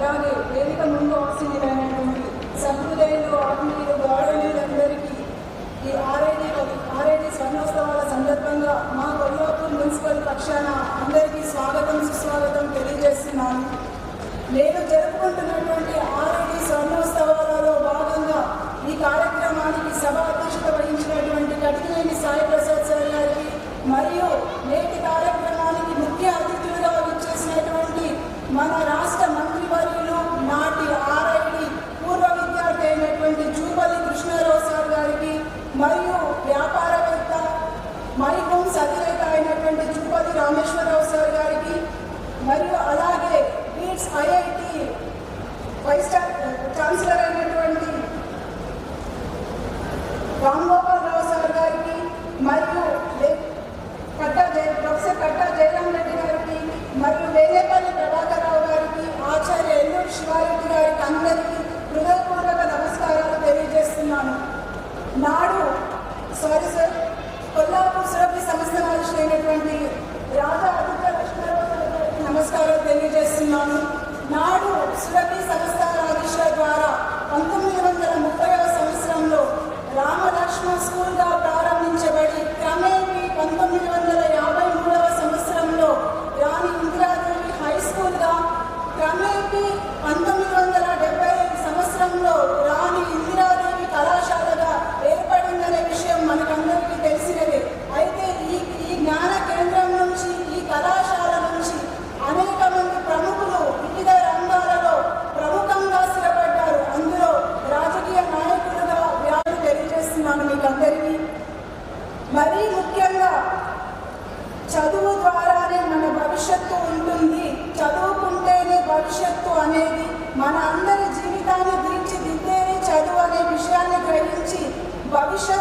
అలాగే వేదిక ముందు ఆశీనులైనటువంటి సభ్యులైన ఆత్మీయులు గౌరవీయులందరికీ ఈ ఆర్ఐడి ఆర్ఐడి స్వర్ణోత్సవాల సందర్భంగా మా కొల్లాపూర్ మున్సిపల్ పక్షాన అందరికీ స్వాగతం సుస్వాగతం తెలియజేస్తున్నాను. నేను జరుపుకుంటున్నటువంటి ఆర్ఐడి స్వర్ణోత్సవాలలో భాగంగా ఈ కార్యక్రమానికి సభ అధ్యక్షత వహించినటువంటి కటినేని సాయి ప్రసాద్ సార్ గారికి మరియు నేటి కార్యక్రమానికి ముఖ్య అతిథులుగా విచ్చేసినటువంటి మన రాష్ట్ర మంత్రివర్యులు నాటి ఆర్ఐడి పూర్వ విద్యార్థి అయినటువంటి జూపల్లి కృష్ణారావు సార్ గారికి మరియు వ్యాపారవేత్త మైహోమ్స్ అధినేత అయినటువంటి జూపల్లి రామేశ్వరరావు సార్ గారికి మరియు అలాగే బీట్స్ ఐఐటి వైస్ ఛాన్సలర్ అయినటువంటి రామ్ గోపాల్ రావు సార్ గారికి మరియు కట్టా జయ ప్రొఫెసర్ కట్టా జయరామ్ రెడ్డి గారికి మరియు వేలేపల్లి ప్రభాకర్ రావు గారికి ఆచార్య ఎల్లూరు శివారెడ్డి గారికి అందరికీ హృదయపూర్వక నమస్కారాలు తెలియజేస్తున్నాను. నాడు సారీ సార్ కొల్లాపూర్ సురభి సంస్థ మనుషులైనటువంటి రాజా అధిక కృష్ణారావు గారికి నమస్కారాలు తెలియజేస్తున్నాను. నాడు సురభి ముఖ్యంగా చదువు ద్వారానే మన భవిష్యత్తు ఉంటుంది. చదువుకుంటేనే భవిష్యత్తు అనేది మన అందరి జీవితాన్ని తీర్చిదిద్దేనే చదువు అనే విషయాన్ని గ్రహించి భవిష్యత్తు